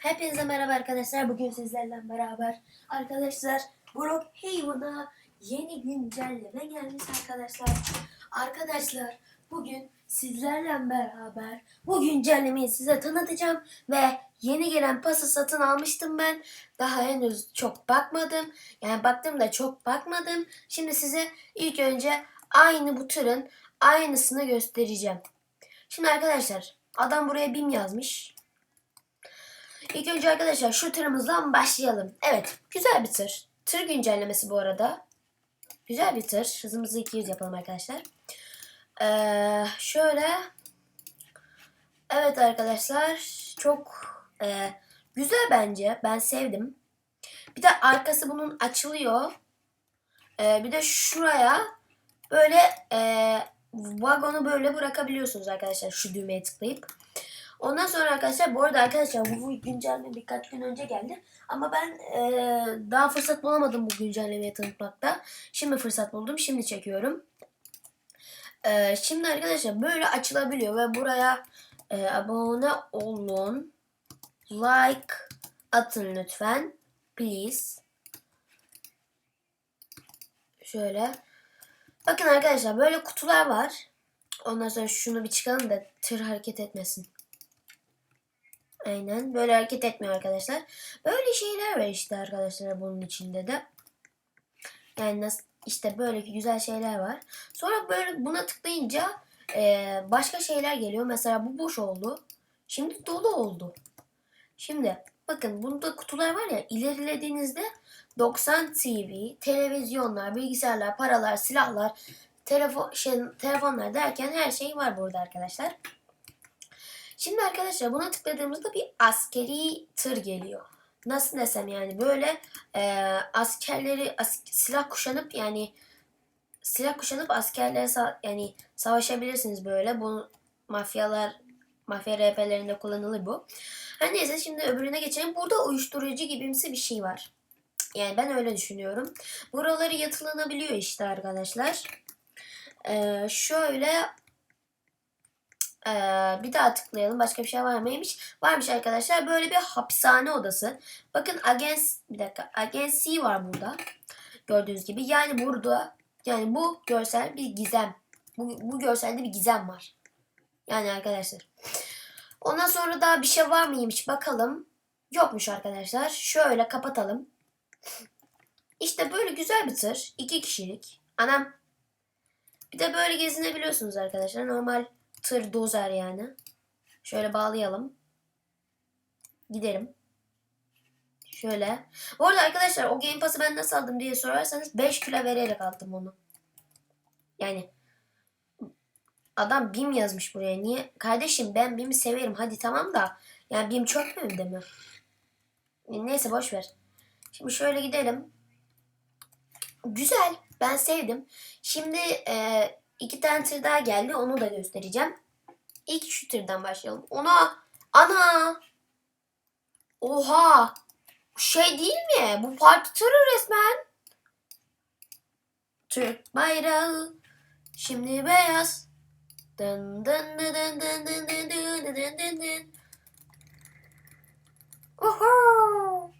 Hepinize merhaba arkadaşlar. Bugün sizlerle beraber arkadaşlar Brookhaven'a yeni güncelleme gelmiş arkadaşlar. Arkadaşlar bugün sizlerle beraber bu güncellemeyi size tanıtacağım ve yeni gelen pası satın almıştım ben. Daha henüz çok bakmadım. Yani baktım da çok bakmadım. Şimdi size ilk önce aynı bu tırın aynısını göstereceğim. Şimdi arkadaşlar adam buraya BİM yazmış. İlk önce arkadaşlar şu tırımızdan başlayalım. Evet güzel bir tır. Tır güncellemesi bu arada. Güzel bir tır. Hızımızı 200 yapalım arkadaşlar. Ee, şöyle. Evet arkadaşlar çok e, güzel bence. Ben sevdim. Bir de arkası bunun açılıyor. Ee, bir de şuraya böyle e, vagonu böyle bırakabiliyorsunuz arkadaşlar şu düğmeye tıklayıp. Ondan sonra arkadaşlar bu arada arkadaşlar bu güncelleme birkaç gün önce geldi. Ama ben eee, daha fırsat bulamadım bu güncellemeyi tanıtmakta. Şimdi fırsat buldum. Şimdi çekiyorum. Eee, şimdi arkadaşlar böyle açılabiliyor ve buraya eee, abone olun. Like atın lütfen. Please. Şöyle. Bakın arkadaşlar böyle kutular var. Ondan sonra şunu bir çıkalım da tır hareket etmesin. Aynen. Böyle hareket etmiyor arkadaşlar. Böyle şeyler var işte arkadaşlar bunun içinde de. Yani nasıl işte böyle güzel şeyler var. Sonra böyle buna tıklayınca eee, başka şeyler geliyor. Mesela bu boş oldu. Şimdi dolu oldu. Şimdi bakın bunda kutular var ya ilerilediğinizde 90 TV, televizyonlar, bilgisayarlar, paralar, silahlar, telefon şey, telefonlar derken her şey var burada arkadaşlar. Şimdi arkadaşlar buna tıkladığımızda bir askeri tır geliyor. Nasıl desem yani böyle e, askerleri as- silah kuşanıp yani silah kuşanıp askerlere sa- yani savaşabilirsiniz böyle. Bu mafyalar mafya RP'lerinde kullanılır bu. Her neyse şimdi öbürüne geçelim. Burada uyuşturucu gibimsi bir şey var. Yani ben öyle düşünüyorum. Buraları yatılınabiliyor işte arkadaşlar. Ee, şöyle ee, bir daha tıklayalım. Başka bir şey var mıymış? Varmış arkadaşlar. Böyle bir hapishane odası. Bakın Agents bir dakika. Agency var burada. Gördüğünüz gibi. Yani burada yani bu görsel bir gizem. Bu, bu görselde bir gizem var. Yani arkadaşlar. Ondan sonra daha bir şey var mıymış bakalım. Yokmuş arkadaşlar. Şöyle kapatalım. İşte böyle güzel bir tır. iki kişilik. Anam. Bir de böyle gezinebiliyorsunuz arkadaşlar. Normal tır dozer yani. Şöyle bağlayalım. Gidelim. Şöyle. Bu arada arkadaşlar o Game Pass'ı ben nasıl aldım diye sorarsanız 5 kilo vererek aldım onu. Yani adam BİM yazmış buraya. Niye? Kardeşim ben BİM'i severim. Hadi tamam da. Yani BİM çok mu önde mi? Neyse boş ver. Şimdi şöyle gidelim. Güzel. Ben sevdim. Şimdi e, iki tane tır daha geldi. Onu da göstereceğim. İlk şu tırdan başlayalım. Ona ana oha şey değil mi? Bu parti tırı resmen. Türk bayrağı şimdi beyaz. Dın dın dın dın dın dın dın dın dın dın dın. Oho!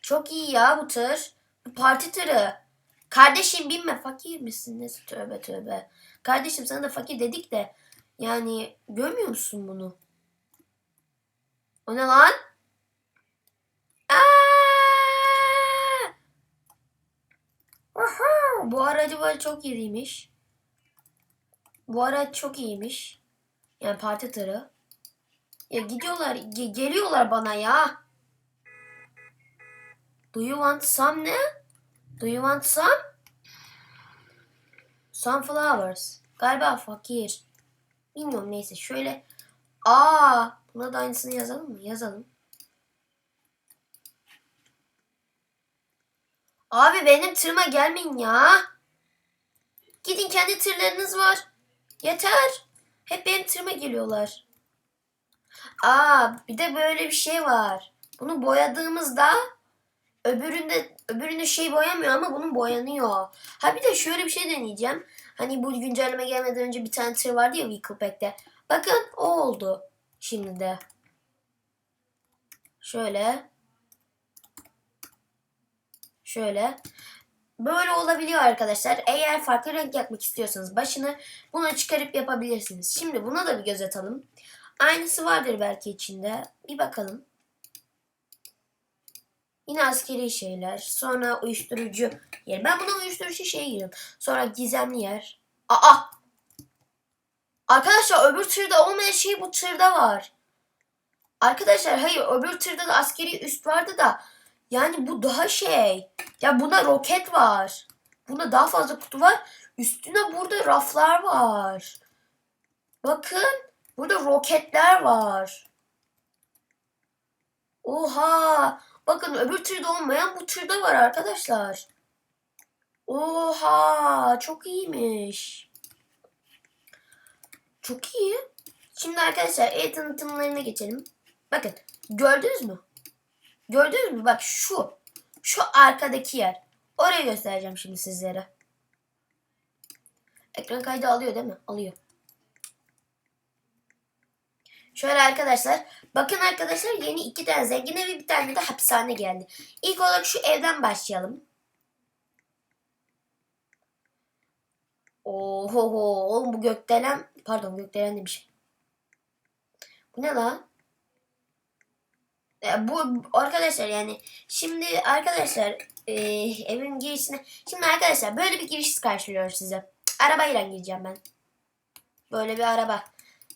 Çok iyi ya bu tır. Bu parti tırı. Kardeşim binme fakir misin? Neyse tövbe tövbe. Kardeşim sana da fakir dedik de yani görmüyor musun bunu? O ne lan? Oho! Bu aracı böyle çok iyiymiş. Bu araç çok iyiymiş. Yani parti tırı. Ya gidiyorlar, ge- geliyorlar bana ya. Do you want some ne? Do you want some? Sunflowers. Galiba fakir. Bilmiyorum neyse şöyle. Aa, buna da aynısını yazalım mı? Yazalım. Abi benim tırıma gelmeyin ya. Gidin kendi tırlarınız var. Yeter. Hep benim tırıma geliyorlar. Aa, bir de böyle bir şey var. Bunu boyadığımızda öbüründe öbüründe şey boyamıyor ama bunun boyanıyor. Ha bir de şöyle bir şey deneyeceğim. Hani bu güncelleme gelmeden önce bir tane tır vardı ya Vehicle Pack'te. Bakın o oldu. Şimdi de şöyle şöyle böyle olabiliyor arkadaşlar. Eğer farklı renk yapmak istiyorsanız başını buna çıkarıp yapabilirsiniz. Şimdi buna da bir göz atalım. Aynısı vardır belki içinde. Bir bakalım. Yine askeri şeyler. Sonra uyuşturucu yer. Ben buna uyuşturucu şey giriyorum. Sonra gizemli yer. Aa! Arkadaşlar öbür tırda olmayan şey bu tırda var. Arkadaşlar hayır öbür tırda da askeri üst vardı da yani bu daha şey. Ya bunda roket var. Bunda daha fazla kutu var. Üstüne burada raflar var. Bakın burada roketler var. Oha! Bakın öbür tırda olmayan bu tırda var arkadaşlar. Oha! Çok iyiymiş. Çok iyi. Şimdi arkadaşlar el tanıtımlarına geçelim. Bakın gördünüz mü? Gördünüz mü? Bak şu. Şu arkadaki yer. Orayı göstereceğim şimdi sizlere. Ekran kaydı alıyor değil mi? Alıyor. Şöyle arkadaşlar. Bakın arkadaşlar yeni iki tane zengin evi bir tane de hapishane geldi. İlk olarak şu evden başlayalım. Oho oğlum bu gökdelen pardon gökdelen demişim. Bu ne lan? Ya bu arkadaşlar yani şimdi arkadaşlar e, evin girişine şimdi arkadaşlar böyle bir giriş karşılıyor size. Arabayla gireceğim ben. Böyle bir araba.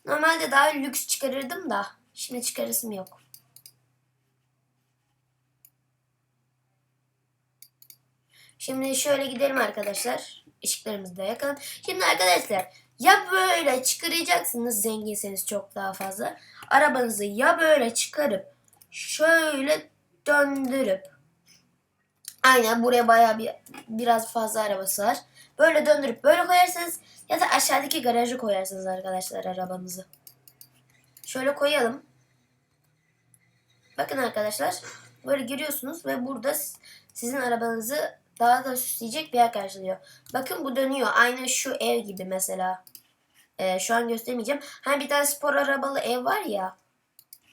Normalde daha lüks çıkarırdım da şimdi çıkarısım yok. Şimdi şöyle gidelim arkadaşlar. Işıklarımızı da yakalım. Şimdi arkadaşlar ya böyle çıkaracaksınız zenginseniz çok daha fazla. Arabanızı ya böyle çıkarıp şöyle döndürüp aynen buraya bayağı bir biraz fazla arabası var. Böyle döndürüp böyle koyarsanız ya da aşağıdaki garajı koyarsınız arkadaşlar arabanızı. Şöyle koyalım. Bakın arkadaşlar böyle giriyorsunuz ve burada sizin arabanızı daha da süsleyecek bir yer karşılıyor. Bakın bu dönüyor. Aynı şu ev gibi mesela. Ee, şu an göstermeyeceğim. Hani bir tane spor arabalı ev var ya.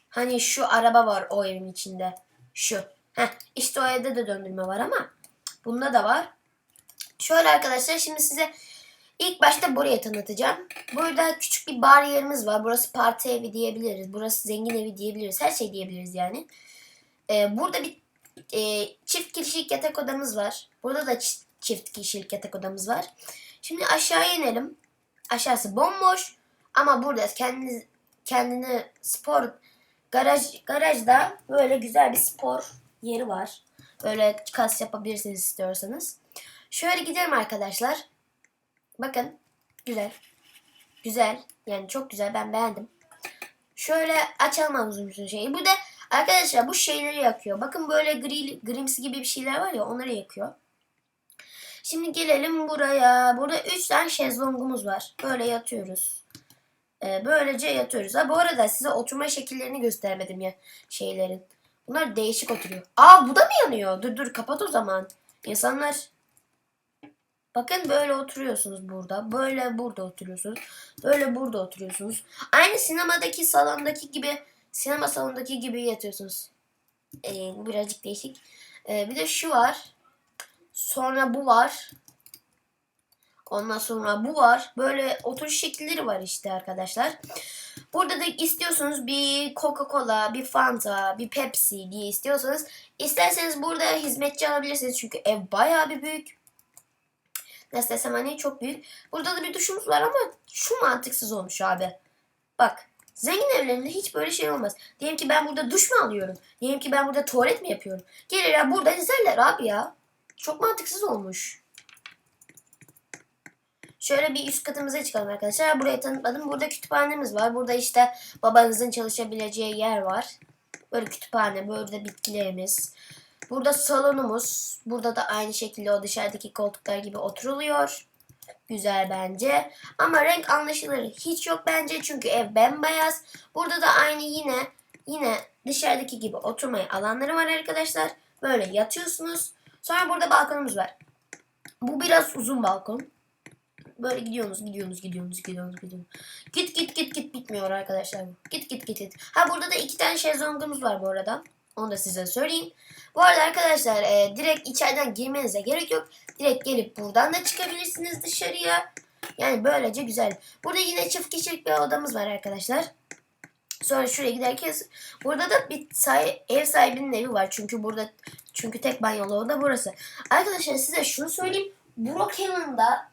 Hani şu araba var o evin içinde. Şu. Heh, işte o evde de döndürme var ama bunda da var. Şöyle arkadaşlar şimdi size ilk başta burayı tanıtacağım. Burada küçük bir bar yerimiz var. Burası parti evi diyebiliriz. Burası zengin evi diyebiliriz. Her şey diyebiliriz yani. Ee, burada bir e, çift kişilik yatak odamız var. Burada da çi- çift kişilik yatak odamız var. Şimdi aşağı inelim. Aşağısı bomboş ama burada kendiniz kendine spor garaj garajda böyle güzel bir spor yeri var. Böyle kas yapabilirsiniz istiyorsanız. Şöyle gidelim arkadaşlar. Bakın güzel. Güzel. Yani çok güzel. Ben beğendim. Şöyle açalım havuzumuzun şeyi. Bu da arkadaşlar bu şeyleri yakıyor. Bakın böyle gri, grimsi gibi bir şeyler var ya onları yakıyor. Şimdi gelelim buraya. Burada 3 tane şezlongumuz var. Böyle yatıyoruz. Ee, böylece yatıyoruz. Ha bu arada size oturma şekillerini göstermedim ya şeylerin. Bunlar değişik oturuyor. Aa bu da mı yanıyor? Dur dur kapat o zaman. İnsanlar Bakın böyle oturuyorsunuz burada. Böyle burada oturuyorsunuz. Böyle burada oturuyorsunuz. Aynı sinemadaki salondaki gibi sinema salondaki gibi yatıyorsunuz. Ee, birazcık değişik. Ee, bir de şu var. Sonra bu var. Ondan sonra bu var. Böyle oturuş şekilleri var işte arkadaşlar. Burada da istiyorsanız bir Coca-Cola, bir Fanta, bir Pepsi diye istiyorsanız isterseniz burada hizmetçi alabilirsiniz. Çünkü ev bayağı bir büyük. Nasıl desem hani çok büyük. Burada da bir duşumuz var ama şu mantıksız olmuş abi. Bak zengin evlerinde hiç böyle şey olmaz. Diyelim ki ben burada duş mu alıyorum? Diyelim ki ben burada tuvalet mi yapıyorum? Gelirler burada izlerler abi ya. Çok mantıksız olmuş. Şöyle bir üst katımıza çıkalım arkadaşlar. Burayı tanıtmadım. Burada kütüphanemiz var. Burada işte babanızın çalışabileceği yer var. Böyle kütüphane, böyle bitkilerimiz. Burada salonumuz. Burada da aynı şekilde o dışarıdaki koltuklar gibi oturuluyor. Güzel bence. Ama renk anlaşılır hiç yok bence. Çünkü ev bembeyaz. Burada da aynı yine yine dışarıdaki gibi oturmaya alanları var arkadaşlar. Böyle yatıyorsunuz. Sonra burada balkonumuz var. Bu biraz uzun balkon. Böyle gidiyorsunuz, gidiyorsunuz, gidiyorsunuz, gidiyorsunuz, gidiyorsunuz. Git git git git bitmiyor arkadaşlar. Git git git git. Ha burada da iki tane şezlongumuz var bu arada. Onu da size söyleyeyim. Bu arada arkadaşlar e, direkt içeriden girmenize gerek yok. Direkt gelip buradan da çıkabilirsiniz dışarıya. Yani böylece güzel. Burada yine çift kişilik bir odamız var arkadaşlar. Sonra şuraya giderken burada da bir sahi- ev sahibinin evi var. Çünkü burada çünkü tek banyolu oda burası. Arkadaşlar size şunu söyleyeyim. Brookhaven'da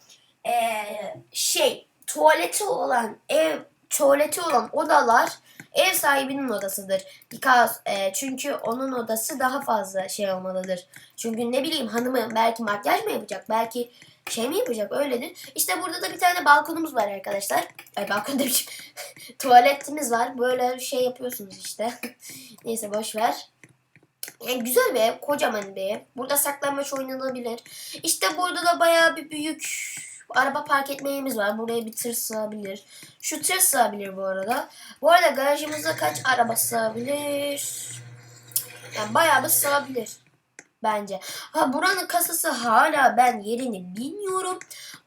eee şey tuvaleti olan ev tuvaleti olan odalar ev sahibinin odasıdır. Because eee, çünkü onun odası daha fazla şey olmalıdır. Çünkü ne bileyim hanımı belki makyaj mı yapacak? Belki şey mi yapacak? Öyledir. İşte burada da bir tane balkonumuz var arkadaşlar. Ay balkon demişim. Tuvaletimiz var. Böyle şey yapıyorsunuz işte. Neyse boş ver. Yani güzel bir ev, kocaman bir ev. Burada saklanmaç oynanabilir. İşte burada da bayağı bir büyük araba park etme yerimiz var. Buraya bir tır sığabilir. Şu tır sığabilir bu arada. Bu arada garajımıza kaç araba sığabilir? Yani bayağı bir sığabilir. Bence. Ha buranın kasası hala ben yerini bilmiyorum.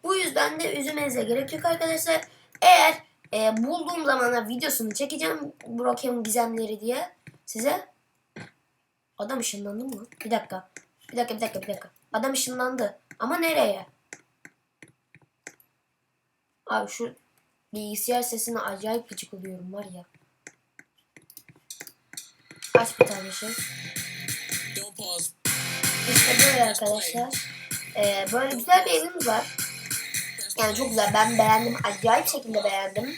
Bu yüzden de üzülmenize gerek yok arkadaşlar. Eğer e, bulduğum zamana videosunu çekeceğim. Brookhaven gizemleri diye size. Adam ışınlandı mı? Bir dakika. Bir dakika bir dakika bir dakika. Adam ışınlandı. Ama nereye? Abi şu bilgisayar sesine acayip gıcık oluyorum var ya. Aç bir tane şey. İşte böyle arkadaşlar. Ee, böyle güzel bir evimiz var. Yani çok güzel. Ben beğendim. Acayip şekilde beğendim.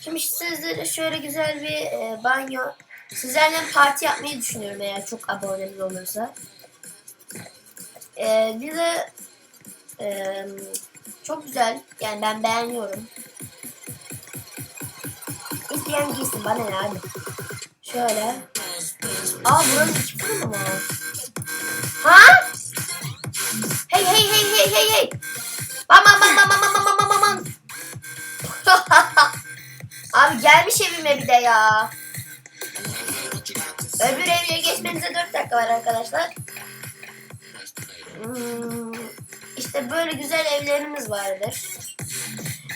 Şimdi sizlere şöyle güzel bir e, banyo. Sizlerle parti yapmayı düşünüyorum eğer çok abonemiz olursa. Ee, bir de e, çok güzel. Yani ben beğeniyorum. İsteyen giysin bana ne abi. Şöyle. Aa buranın fırını mı var? Ha? Hey hey hey hey hey hey. Bam bam bam bam bam bam bam bam bam. Abi gelmiş evime bir de ya. Öbür evine geçmenize 4 dakika var arkadaşlar. Hmm, işte böyle güzel evlerimiz vardır.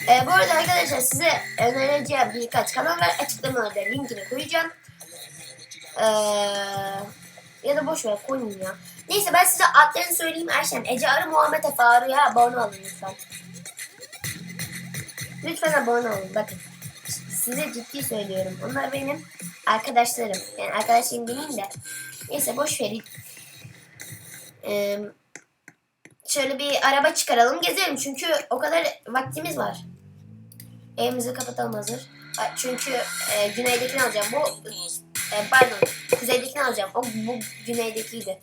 Ee, bu arada arkadaşlar size önereceğim birkaç kanal var. Açıklamalarda linkini koyacağım. Ee, ya da boş ver koymayayım ya. Neyse ben size adlarını söyleyeyim Erşen. Ece Arı Muhammed Efe Arı'ya abone olun lütfen. Lütfen abone olun bakın. Size ciddi söylüyorum. Onlar benim arkadaşlarım. Yani arkadaşlarım demeyeyim de. Neyse boş verin. Ee, şöyle bir araba çıkaralım gezelim. Çünkü o kadar vaktimiz var. Evimizi kapatalım hazır. Çünkü e, güneydekini alacağım. Bu e, pardon kuzeydekini alacağım. O bu güneydekiydi.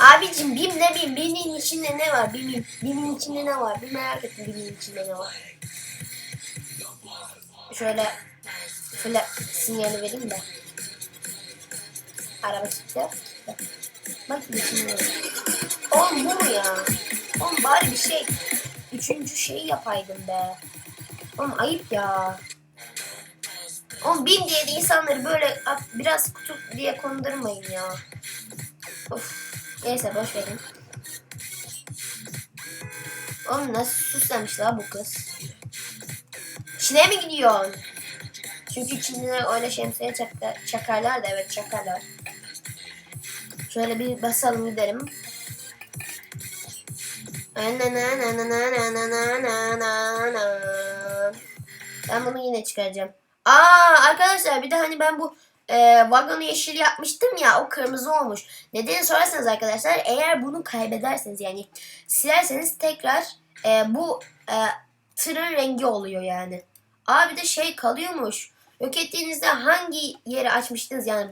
Abicim bim ne bim? Bimin içinde ne var? Bimin, bimin içinde ne var? Bir merak ettim bimin içinde ne var. Şöyle şöyle sinyali vereyim de. Araba çıktı. Bak içinde. Oğlum bu mu ya? Oğlum bari bir şey. Üçüncü şeyi yapaydım be. Oğlum ayıp ya. Oğlum bin diye de insanları böyle biraz kutu diye kondurmayın ya. Of. Neyse boş verin. Oğlum nasıl süslemiş la bu kız? Çin'e mi gidiyorsun? Çünkü Çin'de öyle şemsiye çaka- çakarlar da evet çakarlar. Şöyle bir basalım gidelim. Ben bunu yine çıkaracağım. Aa arkadaşlar bir de hani ben bu e, vagonu yeşil yapmıştım ya o kırmızı olmuş. Nedeni sorarsanız arkadaşlar eğer bunu kaybederseniz yani silerseniz tekrar e, bu e, tırın rengi oluyor yani. Aa bir de şey kalıyormuş. Yok ettiğinizde hangi yeri açmıştınız yani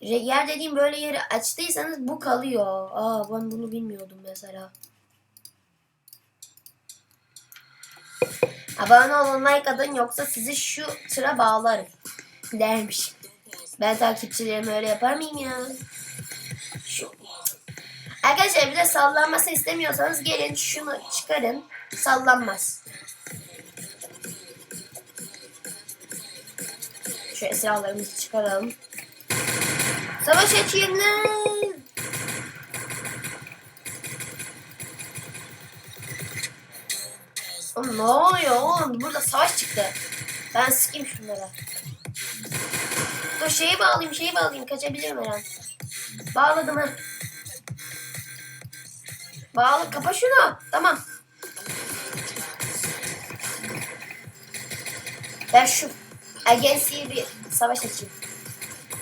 yer dediğim böyle yeri açtıysanız bu kalıyor. Aa ben bunu bilmiyordum mesela. Abone olun like atın yoksa sizi şu tıra bağlarım dermiş. Ben takipçilerime öyle yapar mıyım ya? Şu. Arkadaşlar bir de sallanması istemiyorsanız gelin şunu çıkarın. Sallanmaz. Şu esralarımızı çıkaralım. Savaş açayım lan. Oğlum ne oluyor oğlum? Burada savaş çıktı. Ben sıkayım şunlara. Dur şeyi bağlayayım şeyi bağlayayım. Kaçabilirim her an. Bağladım ha. Bağla kapa şunu. Tamam. Ben şu agensiye bir savaş açayım.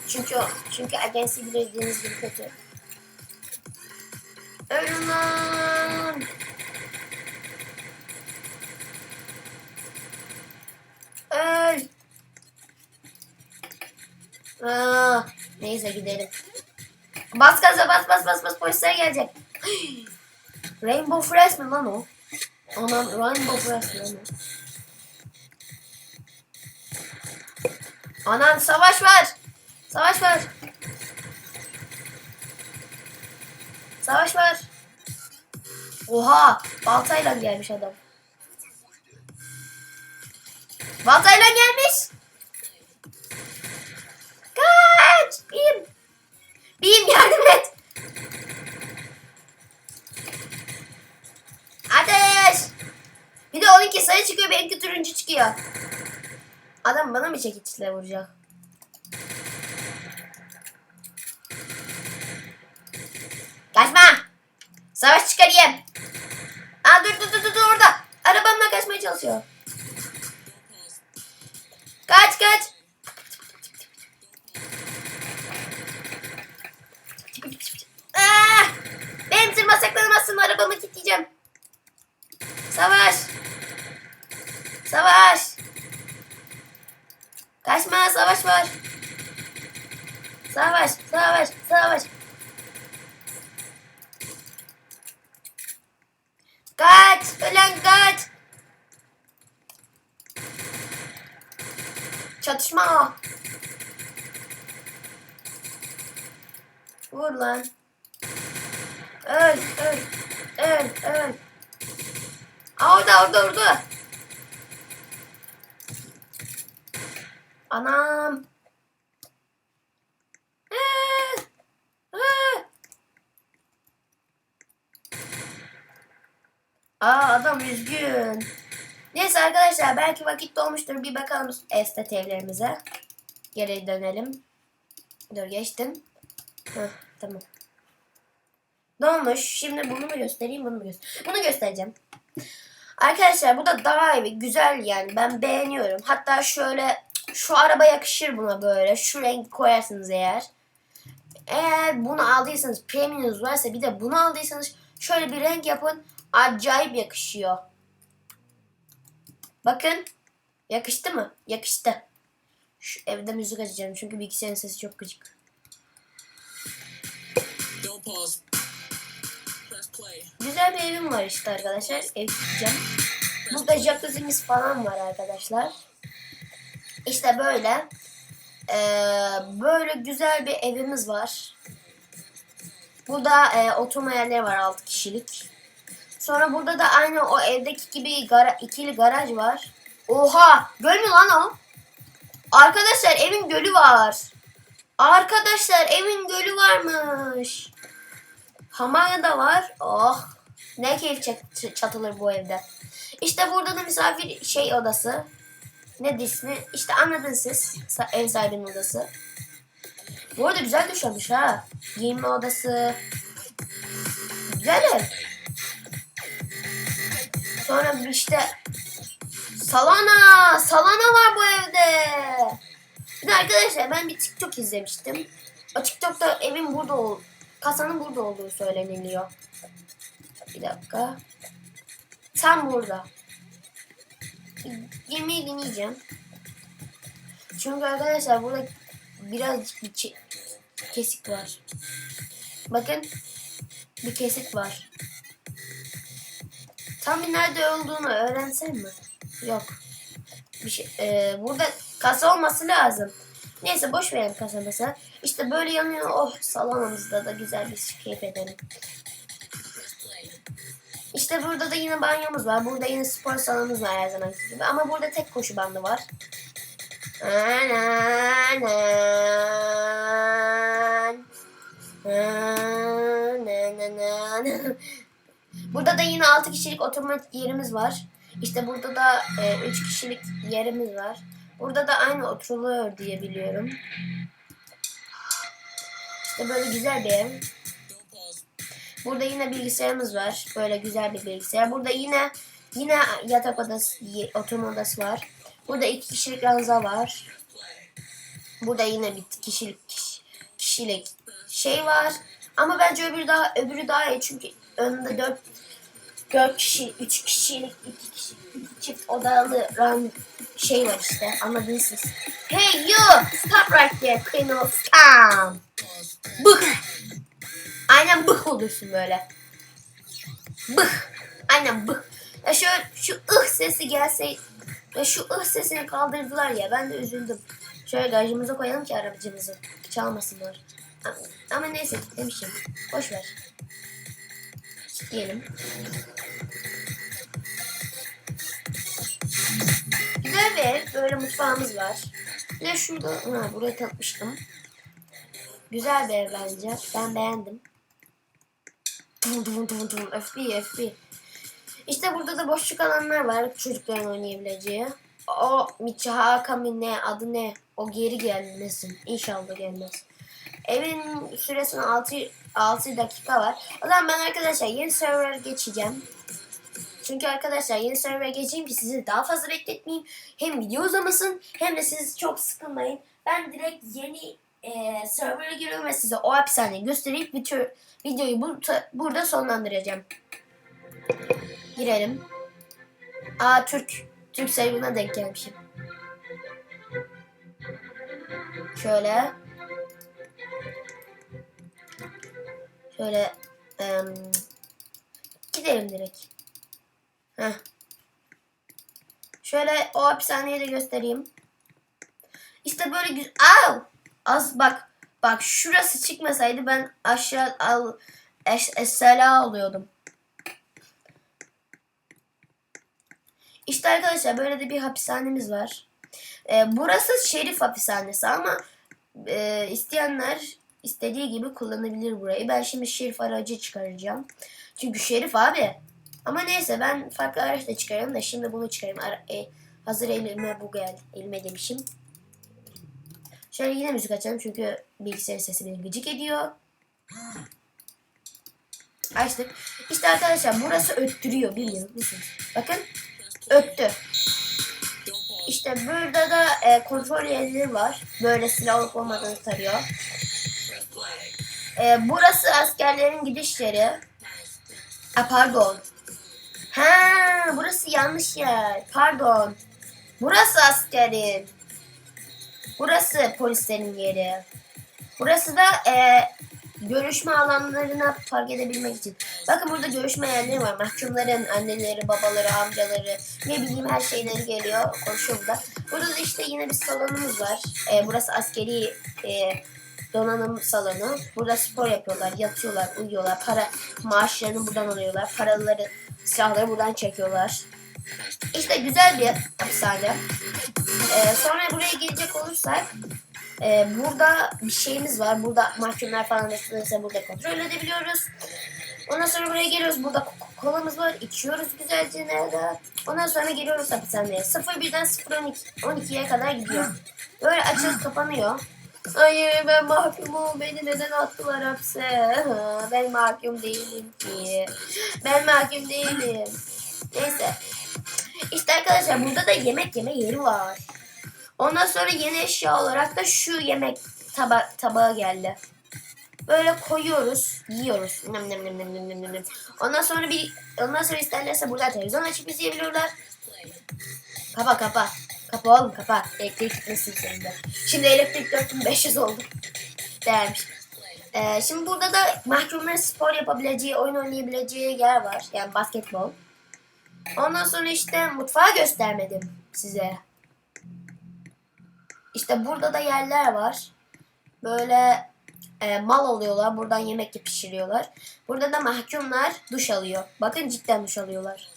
Çünkü o, çünkü agensi bildiğiniz gibi kötü. Ölün lan. Öl. Aa, neyse gidelim. Bas gaza bas bas bas bas polisler gelecek. Rainbow Fresh mi lan o? Anam Rainbow Fresh mi lan o? Anam savaş var. Savaş var. Savaş var. Oha baltayla gelmiş adam. Baltayla gelmiş. Bim! Bim yardım et! Ateş! Bir de onunki sarı çıkıyor benimki turuncu çıkıyor. Adam bana mı çekiçle vuracak? Kaçma! Savaş çıkarayım. Aa dur dur dur dur orada. Arabamla kaçmaya çalışıyor. Arabamı kilitleyeceğim. Savaş. Savaş. Kaçma savaş var. Savaş savaş savaş. Kaç! Ulan kaç! Çatışma! Vur lan. Öl, öl, öl, öl. Aa, orada, orada, orada. Anam. Ee. Aa adam üzgün. Neyse arkadaşlar belki vakit dolmuştur. Bir bakalım estet evlerimize. Geri dönelim. Dur geçtim. Heh, tamam. Dolmuş. Şimdi bunu mu göstereyim bunu mu göstereyim? Bunu göstereceğim. Arkadaşlar bu da daha iyi. Güzel yani. Ben beğeniyorum. Hatta şöyle şu araba yakışır buna böyle. Şu renk koyarsınız eğer. Eğer bunu aldıysanız premium'unuz varsa bir de bunu aldıysanız şöyle bir renk yapın. Acayip yakışıyor. Bakın. Yakıştı mı? Yakıştı. Şu evde müzik açacağım çünkü bilgisayarın sesi çok gıcık. Don't pause. Güzel bir evim var işte arkadaşlar. Ev tutacağım. Burada jacuzzi'miz falan var arkadaşlar. İşte böyle. Ee, böyle güzel bir evimiz var. Burada e, oturma yerleri var 6 kişilik. Sonra burada da aynı o evdeki gibi gara, ikili garaj var. Oha! Göl mü lan o? Arkadaşlar evin gölü var. Arkadaşlar evin gölü varmış. Hamaya da var. Oh. Ne keyif çat- çatılır bu evde. İşte burada da misafir şey odası. Ne ismi? İşte anladınız siz. Ev sahibinin odası. Bu arada güzel döşenmiş ha. Giyinme odası. Güzel ev. Sonra işte Salana. Salana var bu evde. De arkadaşlar ben bir TikTok izlemiştim. O TikTok'ta evin burada ol, kasanın burada olduğu söyleniliyor. Bir dakika. Tam burada. Yemeği deneyeceğim. Çünkü arkadaşlar burada birazcık bir kesik var. Bakın bir kesik var. Tam nerede olduğunu öğrensem mi? Yok. Bir şey, e, burada kasa olması lazım. Neyse boş verelim kasa mesela. İşte böyle yanıyor. Oh salonumuzda da güzel bir keyif edelim. İşte burada da yine banyomuz var. Burada yine spor salonumuz var her zaman gibi. Ama burada tek koşu bandı var. Burada da yine 6 kişilik oturma yerimiz var. İşte burada da 3 kişilik yerimiz var. Burada da aynı oturuluyor diye biliyorum. İşte böyle güzel bir ev. Burada yine bilgisayarımız var. Böyle güzel bir bilgisayar. Burada yine yine yatak odası, oturma odası var. Burada iki kişilik ranza var. Burada yine bir kişilik kiş- kişilik şey var. Ama bence öbürü daha öbürü daha iyi çünkü önünde dört dört kişi, üç kişilik, iki kişi, çift odalı ran şey var işte. Anladınız. Hey you! Stop right there, Queen of Scam! Bık! Aynen bık olursun böyle. Bık! Aynen bık. Ya şöyle şu ıh sesi gelse ya şu ıh sesini kaldırdılar ya ben de üzüldüm. Şöyle garajımıza koyalım ki arabacımızı çalmasınlar. Ama, ama neyse demişim. Boş ver. Diyelim. Ev. Böyle mutfağımız var. Bir de şurada, ha, burayı tanıtmıştım. Güzel bir ev bence. Ben beğendim. Tum tum. FB, FB. İşte burada da boşluk alanlar var çocukların oynayabileceği. O Michihaka mı ne adı ne o geri gelmesin. İnşallah gelmez. Evin süresine 6, 6 dakika var. O zaman ben arkadaşlar yeni server geçeceğim. Çünkü arkadaşlar yeni server geçeyim ki sizi daha fazla bekletmeyeyim. Hem video uzamasın hem de siz çok sıkılmayın. Ben direkt yeni e, server'a giriyorum ve size o hapishaneyi göstereyip video, videoyu bu, burada sonlandıracağım. Girelim. Aa Türk. Türk serverına denk gelmişim. Şöyle. Şöyle. em, gidelim direkt. Heh. Şöyle o hapishaneyi de göstereyim. İşte böyle güzel. Aa! Az bak. Bak şurası çıkmasaydı ben aşağı al es esela oluyordum. İşte arkadaşlar böyle de bir hapishanemiz var. Ee, burası şerif hapishanesi ama e, isteyenler istediği gibi kullanabilir burayı. Ben şimdi şerif aracı çıkaracağım. Çünkü şerif abi. Ama neyse ben farklı araç da çıkarıyorum da şimdi bunu çıkarayım. Ara- e, hazır elime bu geldi. Elime demişim. Şöyle yine müzik açalım çünkü bilgisayar sesi beni gıcık ediyor. Açtık. İşte arkadaşlar burası öttürüyor biliyor musunuz? Bakın öttü. İşte burada da e, kontrol yerleri var. Böyle silah olup olmadığını tarıyor. E, burası askerlerin gidiş yeri. A, pardon. Ha, burası yanlış yer. Pardon. Burası askerin. Burası polislerin yeri. Burası da e, görüşme alanlarına fark edebilmek için. Bakın burada görüşme yerleri var. Mahkumların anneleri, babaları, amcaları, ne bileyim her şeyleri geliyor. Konuşuyor burada. Burada da işte yine bir salonumuz var. E, burası askeri e, donanım salonu. Burada spor yapıyorlar, yatıyorlar, uyuyorlar. Para maaşlarını buradan alıyorlar. Paraları, silahları buradan çekiyorlar. İşte güzel bir hapishane. Ee, sonra buraya gelecek olursak e, burada bir şeyimiz var. Burada mahkumlar falan ise burada kontrol edebiliyoruz. Ondan sonra buraya geliyoruz. Burada ko- kolamız var. içiyoruz güzelce nerede. Ondan sonra geliyoruz hapishaneye. 01'den 012 12'ye kadar gidiyor. Böyle açılıp kapanıyor. Hayır ben mahkumum. Beni neden attılar hapse? Ha, Ben mahkum değilim ki. Ben mahkum değilim. Neyse. İşte arkadaşlar burada da yemek yeme yeri var. Ondan sonra yeni eşya olarak da şu yemek taba tabağı geldi. Böyle koyuyoruz, yiyoruz. Nem nem nem nem nem nem. Ondan sonra bir ondan sonra isterlerse burada televizyon açıp izleyebiliyorlar. Kapa kapa. Kapa oğlum kapa. Elektrik gitmesin senin de. Şimdi elektrik 4500 oldu. Değermiş. Ee, şimdi burada da mahkumların spor yapabileceği, oyun oynayabileceği yer var. Yani basketbol. Ondan sonra işte mutfağı göstermedim size. İşte burada da yerler var. Böyle e, mal oluyorlar. Buradan yemek pişiriyorlar. Burada da mahkumlar duş alıyor. Bakın cidden duş alıyorlar.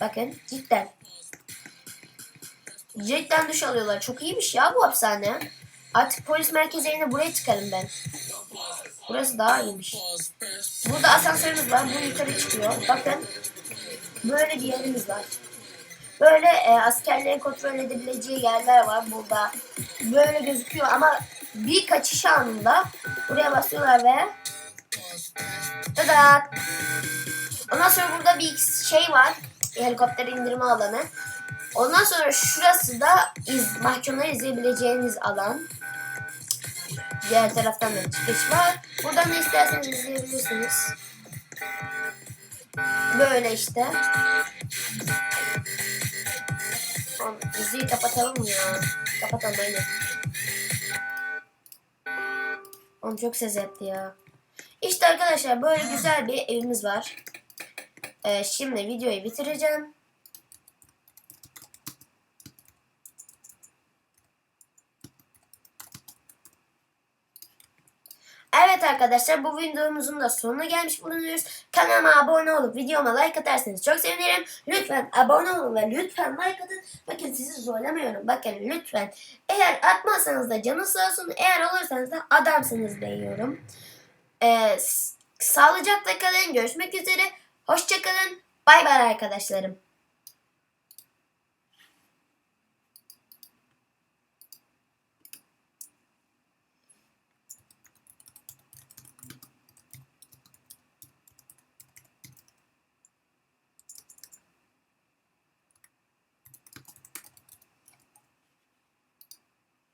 Bakın cidden. Cidden duş alıyorlar. Çok iyiymiş ya bu hapishane. Artık polis merkezi yerine buraya çıkarım ben. Burası daha iyiymiş. Burada asansörümüz var. Bu yukarı çıkıyor. Bakın. böyle bir yerimiz var. Böyle e, askerlerin kontrol edebileceği yerler var burada. Böyle gözüküyor ama bir kaçış anında buraya basıyorlar ve Tada! Ondan sonra burada bir şey var. Helikopter indirme alanı. Ondan sonra şurası da iz, mahkumları izleyebileceğiniz alan. Diğer taraftan da çıkış var. Buradan ne isterseniz izleyebilirsiniz. Böyle işte. Oğlum, Müziği kapatalım ya? Kapatalım aynen. Oğlum çok ses yaptı ya. İşte arkadaşlar böyle güzel bir evimiz var. Ee, şimdi videoyu bitireceğim. Evet arkadaşlar bu videomuzun da sonuna gelmiş bulunuyoruz. Kanalıma abone olup videoma like atarsanız çok sevinirim. Lütfen abone olun ve lütfen like atın. Bakın sizi zorlamıyorum. Bakın lütfen. Eğer atmazsanız da canınız sağ olsun. Eğer olursanız da adamsınız diyorum. Ee, sağlıcakla kalın. Görüşmek üzere. Hoşçakalın. Bay bay arkadaşlarım.